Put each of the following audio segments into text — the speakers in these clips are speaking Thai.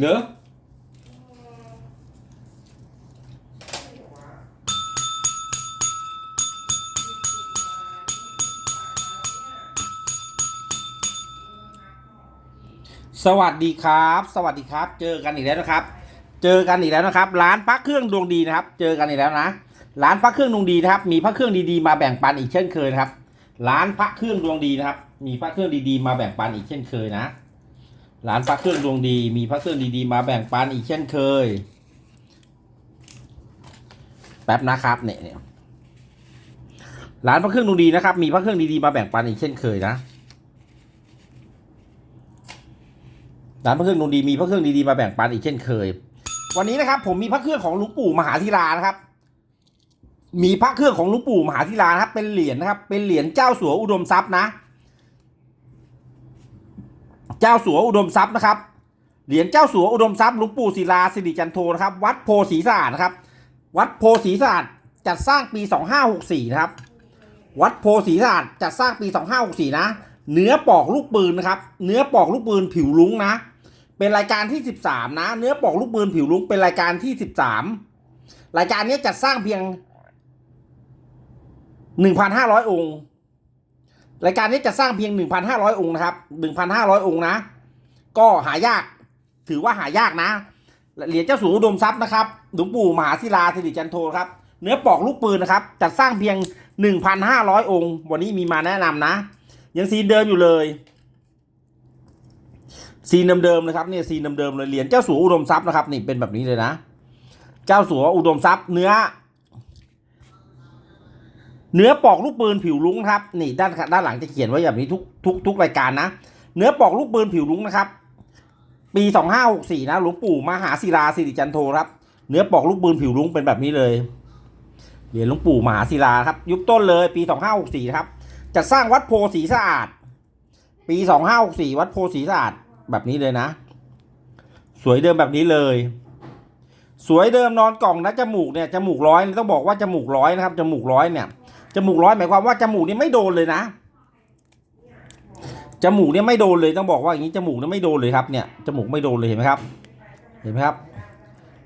เหรอสวัสดีครับ สวัสดีครับ เจอกันอีกแล้วนะครับ เจอกันอีกแล้วนะครับ ร้านพระเครื่องดวงดีนะครับ เจอกันอีกแล้วนะ ร้านพระเครื่องดวงดีนะครับ มีพระเครื่องดีๆมาแบ่งปันอีกเช่นเคยนะครับ ร้านพระเครื่องดวงดีนะครับ มีพระเครื่องดีๆมาแบ่งปันอีกเช่นเคยนะ ร้านพระเครื่องดวงดี มีพระเครื่องดีๆ มาแบ่งปันอีกเช่นเคย แป๊บนะครับเนี่ยเนี่ยร้านพระเครื่องดวงดีนะครับ มีพระเครื่องดีๆมาแบ่งปันอีกเช่นเคยนะร้านพระเครื่องดวงดีมีพระเครื่องดีๆมาแบ่งปันอีกเช่นเคย วันนี้นะครับ ผมมีพระเครื่องของหลวงปู่มหาธิรานะครับ มีพระเครื่องของหลวงปู่มหาธิรานะครับ เป็นเหรียญนะครับ เป็นเหรียญเจ้าสัวอุดมทรัพย์นะ เจ้าสัวอุดมทรัพย์นะครับ เหรียญเจ้าสัวอุดมทรัพย์หลวงปู่ศิลาสิริจันโทนะครับ วัดโพศรีสะอาดนะครับ วัดโพศรีสะอาดจัดสร้างปี 2564 นะครับ วัดโพศรีสะอาดจัดสร้างปี 2564 นะ เนื้อปอกลูกปืนนะครับ เนื้อปอกลูกปืนผิวลุงนะ เป็นรายการที่ 13 นะ เนื้อปอกลูกปืนผิวลุงเป็นรายการที่ 13 รายการนี้จัดสร้างเพียง 1,500 องค์ รายการนี้จะสร้างเพียง 1,500 องค์นะครับ 1,500 องค์นะ ก็หายาก ถือว่าหายากนะ เหรียญเจ้าสัวอุดมทรัพย์นะครับ หลวงปู่มหาศิลาสิริจันโทครับ เนื้อปอกลูกปืนนะครับ จัดสร้างเพียง 1,500 องค์ วันนี้มีมาแนะนำนะ ยังซีนเดิมอยู่เลย ซีนเดิมๆนะครับเนี่ยซีนเดิมๆเลย เหรียญเจ้าสัวอุดมทรัพย์นะครับ นี่เป็นแบบนี้เลยนะ เจ้าสัวอุดมทรัพย์เนื้อ เนื้อปอกลูกปืนผิวลุ้งครับนี่ด้านด้านหลังจะเขียนไว้แบบนี้ทุกทุกทุกรายการนะ เนื้อปอกลูกปืนผิวลุ้งนะครับ ปี2564นะหลวงปู่มหาศิลาสิริจันโทครับ เนื้อปอกลูกปืนผิวลุ้งเป็นแบบนี้เลยเหรียญหลวงปู่มหาศิลาครับยุคต้นเลย ปี2564ครับจะสร้างวัดโพสีสะอาด ปี2564วัดโพสีสะอาดแบบนี้เลยนะ สวยเดิมแบบนี้เลย สวยเดิมนอนกล่องนะจมูกเนี่ยจมูกร้อยต้องบอกว่าจมูกร้อยนะครับจมูกร้อยเนี่ย จมูกร้อยหมายความว่าจมูกนี่ไม่โดนเลยนะจมูกเนี่ยไม่โดนเลยต้องบอกว่าอย่างนี้จมูกเนี่ยไม่โดนเลยครับเนี่ยจมูกไม่โดนเลยเห็นไหมครับ เห็นไหมครับ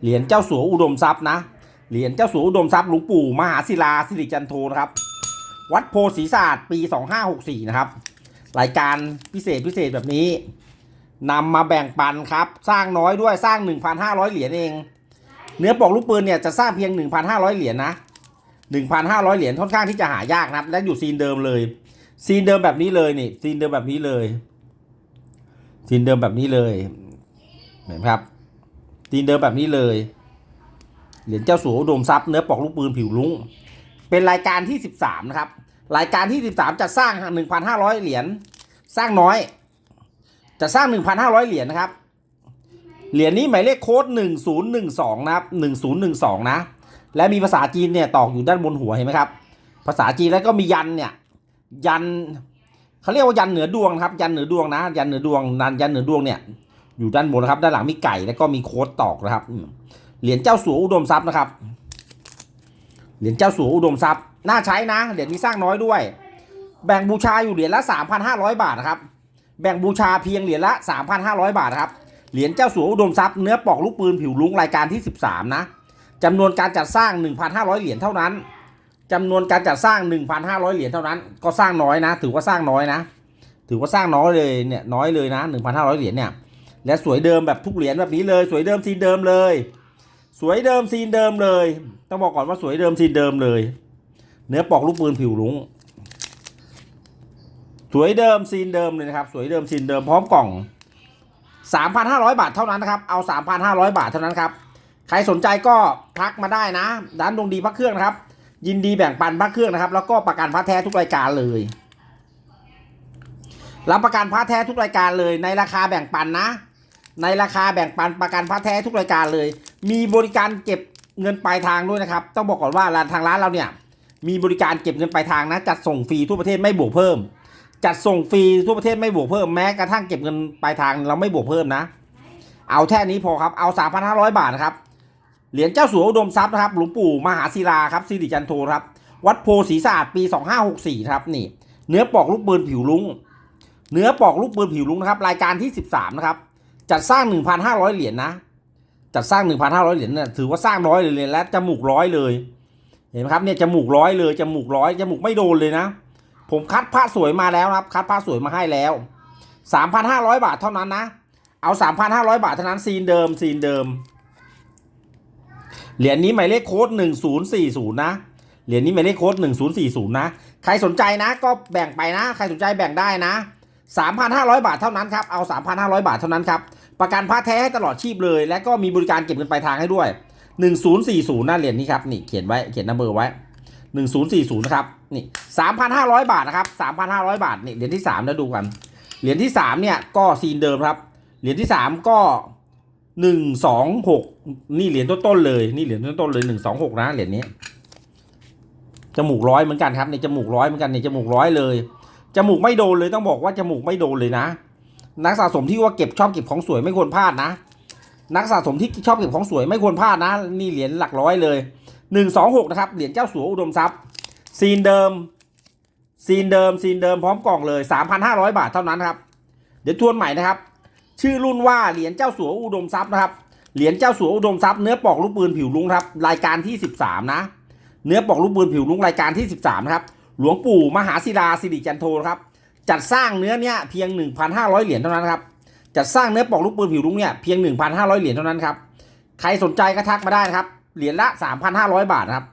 เหรียญเจ้าสัวอุดมทรัพย์นะเหรียญเจ้าสัวอุดมทรัพย์หลวงปู่มหาศิลาสิริจันโทนะครับ วัดโพศรีศาสตร์ปี 2564 นะครับ รายการพิเศษพิเศษแบบนี้นำมาแบ่งปันครับ สร้างน้อยด้วยสร้าง 1,500 เหรียญเอง เนื้อปอกลูกปืนเนี่ยจะสร้างเพียง 1,500 เหรียญนะ 1,500 เหรียญค่อนข้างที่จะหายากนะครับ และอยู่ซีนเดิมเลย ซีนเดิมแบบนี้เลยนี่ซีนเดิมแบบนี้เลย ซีนเดิมแบบนี้เลยเห็นไหมครับ ซีนเดิมแบบนี้เลย เหรียญเจ้าสัวอุดมทรัพย์เนื้อปอกลูกปืนผิวลุ้ง เป็นรายการที่ 13 นะครับ รายการที่ 13 จะสร้าง 1,500 เหรียญสร้างน้อย จะสร้าง 1,500 เหรียญนะครับเหรียญนี้หมายเลขโค้ด1012 นะครับ 1012 นะ และมีภาษาจีนเนี่ยตอกอยู่ด้านบนหัวเห็นไหมครับ ภาษาจีนแล้วก็มียันเนี่ยยันเขาเรียกว่ายันเหนือดวงนะครับ ยันเหนือดวงนะ ยันเหนือดวงนันยันเหนือดวงเนี่ยอยู่ด้านบนนะครับด้านหลังมีไก่แล้วก็มีโค้ดตอกนะครับเหรียญเจ้าสัวอุดมทรัพย์นะครับเหรียญเจ้าสัวอุดมทรัพย์น่าใช้นะเหรียญนี้สร้างน้อยด้วย แบ่งบูชาอยู่เหรียญละ 3,500 บาทนะครับแบ่งบูชาเพียงเหรียญละ 3,500 บาทนะครับเหรียญเจ้าสัวอุดมทรัพย์เนื้อปอกลูกปืนผิวลุ้งรายการที่ 13 นะ จำนวนการจัดสร้าง 1,500 เหรียญเท่านั้นจำนวนการจัดสร้าง 1,500 เหรียญเท่านั้น ก็สร้างน้อยนะ ถือว่าสร้างน้อยนะ ถือว่าสร้างน้อยเลยเนี่ยน้อยเลยนะ 1,500 เหรียญเนี่ย และสวยเดิมแบบทุกเหรียญแบบนี้เลย สวยเดิมซีนเดิมเลย สวยเดิมซีนเดิมเลย ต้องบอกก่อนว่าสวยเดิมซีนเดิมเลย เนื้อปอกลูกปืนผิวลุงสวยเดิมซีนเดิมเลยนะครับ สวยเดิมซีนเดิมพร้อมกล่อง 3,500 บาทเท่านั้นนะครับ เอา 3,500 บาทเท่านั้นครับ ใครสนใจก็ทักมาได้นะร้านดวงดีพระเครื่องนะครับ ยินดีแบ่งปันพระเครื่องนะครับ แล้วก็ประกันพระแท้ทุกรายการเลย รับประกันพระแท้ทุกรายการเลย ในราคาแบ่งปันนะ ในราคาแบ่งปันประกันพระแท้ทุกรายการเลย มีบริการเก็บเงินปลายทางด้วยนะครับ ต้องบอกก่อนว่าร้านทางร้านเราเนี่ย มีบริการเก็บเงินปลายทางนะ จัดส่งฟรีทั่วประเทศไม่บวกเพิ่ม จัดส่งฟรีทั่วประเทศไม่บวกเพิ่มแม้กระทั่งเก็บเงินปลายทางเราไม่บวกเพิ่มนะ เอาแค่นี้พอครับ เอา 3,500 บาทนะครับ เหรียญเจ้าสัวอุดมทรัพย์นะครับ หลวงปู่มหาศิลาครับสิริจันโทครับ วัดโพศรีสะอาดปี 2564ครับนี่ เนื้อปอกลูกปืนผิวลุง เนื้อปอกลูกปืนผิวลุงนะครับ รายการที่ 13 นะครับ จัดสร้าง 1,500 เหรียญนะ จัดสร้าง 1,500 เหรียญเนี่ยถือว่าสร้างร้อยเลยและจมูกร้อยเลย เห็นไหมครับเนี่ยจมูกร้อยเลยจมูกร้อยจมูกไม่โดนเลยนะ ผมคัดผ้าสวยมาแล้วครับ คัดผ้าสวยมาให้แล้ว 3,500 บาทเท่านั้นนะ เอา 3,500 บาทเท่านั้นซีนเดิมซีนเดิม เหรียญนี้หมายเลขโค้ด1040 นะ เหรียญนี้หมายเลขโค้ด1040 นะ ใครสนใจนะ ก็แบ่งไปนะ ใครสนใจแบ่งได้นะ 3,500 บาทเท่านั้นครับ เอา 3,500 บาทเท่านั้นครับ ประกันผ้าแท้ให้ตลอดชีพเลย และก็มีบริการเก็บเงินปลายทางให้ด้วย 1040นะเหรียญนี้ครับ นี่เขียนไว้ เขียนนัมเบอร์ไว้ 1040นะครับ นี่ 3,500 บาทนะครับ 3,500 บาท นี่เหรียญที่3แล้วดูกัน เหรียญที่3เนี่ย ก็ซีนเดิมครับ เหรียญที่ 3 ก็ 126นี่เหรียญต้นๆเลยนี่เหรียญต้นๆเลย126นะเหรียญนี้จมูกร้อยเหมือนกันครับในจมูกร้อยเหมือนกันในจมูกร้อยเลยจมูกไม่โดนเลยต้องบอกว่าจมูกไม่โดนเลยนะ นักสะสมที่ว่าเก็บชอบเก็บของสวยไม่ควรพลาดนะ นักสะสมที่ชอบเก็บของสวยไม่ควรพลาดนะ นี่เหรียญหลักร้อยเลยหนึ่งสองหกนะครับเหรียญเจ้าสัวอุดมทรัพย์ ซีนเดิม ซีนเดิมซีนเดิมพร้อมกล่องเลยสามพันห้าร้อยบาทเท่านั้นครับ เดี๋ยวทวนใหม่นะครับ ชื่อรุ่นว่าเหรียญเจ้าสัวอุดมทรัพย์นะครับ เหรียญเจ้าสัวอุดมทรัพย์เนื้อปอกลูกปืนผิวลุงครับ รายการที่สิบสามนะ เนื้อปอกลูกปืนผิวลุงรายการที่ 13ครับ หลวงปู่มหาศิลาสิริจันโทครับ จัดสร้างเนื้อเนี้ยเพียง 1,500 เหรียญเท่านั้นครับ จัดสร้างเนื้อปอกลูกปืนผิวลุงเนี่ยเพียง 1,500 เหรียญเท่านั้นครับ ใครสนใจก็ทักมาได้นะครับ เหรียญละ 3,500 บาทครับ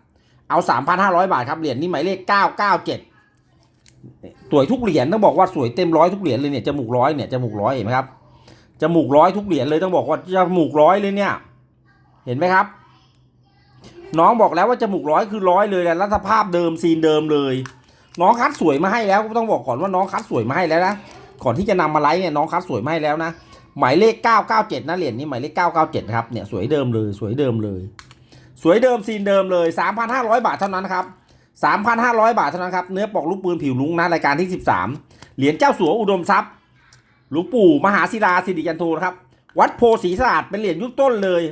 เอา 3,500 บาทครับ เหรียญนี้หมายเลข 997 สวยทุกเหรียญต้องบอกว่าสวยเต็มร้อยทุกเหรียญเลยเนี่ย จมูกร้อยเนี่ย จมูกร้อยเห็นไหมครับ จมูกร้อยทุกเหรียญเลยต้องบอกว่าจมูกร้อยเลยเนี่ย เห็นไหมครับ น้องบอกแล้วว่าจมูกร้อยคือร้อยเลยแหละรัฐภาพเดิมซีนเดิมเลย น้องคัดสวยมาให้แล้วก็ต้องบอกก่อนว่าน้องคัดสวยมาให้แล้วนะก่อนที่จะนำมาไลฟ์เนี่ยน้องคัดสวยมาให้แล้วนะหมายเลข 997นะเหรียญนี้หมายเลข 997 ครับเนี่ยสวยเดิมเลยสวยเดิมเลย สวยเดิมซีนเดิมเลย 3,500 บาทเท่านั้นครับ 3,500 บาทเท่านั้นครับเนื้อปอกลูกปืนผิวลุงนะรายการที่ 13 เหรียญเจ้าสัวอุดมทรัพย์ หลวงปู่มหาศิลาสิริจันโทนะครับ วัดโพศรีสะอาดเป็นเหรียญยุคต้นเลย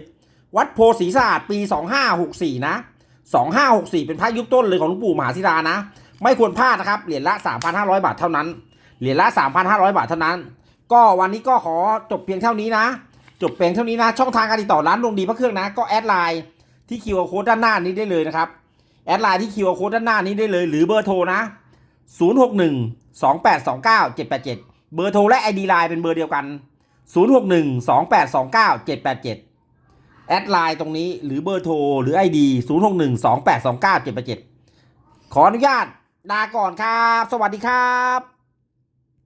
วัดโพศรีสะอาดปี 2564 นะ 2564 เป็นพระยุคต้นเลยของหลวงปู่มหาศิลานะ ไม่ควรพลาดนะครับ เหรียญละ 3,500 บาทเท่านั้น เหรียญละ 3,500 บาทเท่านั้น ก็วันนี้ก็ขอจบเพียงเท่านี้นะ จบเพียงเท่านี้นะ ช่องทางการติดต่อร้านดวงดีพระเครื่องนะ ก็แอดไลน์ที่คิวโค้ดด้านหน้านี้ได้เลยนะครับ แอดไลน์ที่คิวโค้ดด้านหน้านี้ได้เลย หรือเบอร์โทรนะ 061 2829 787 เบอร์โทรและ ID ไลน์เป็นเบอร์เดียวกัน 061 2829 787 แอดไลน์ตรงนี้หรือเบอร์โทรหรือ ID 0 6 1 2 8 2 9 7 8 7 ขออนุญาตลาก่อนครับ สวัสดีครับ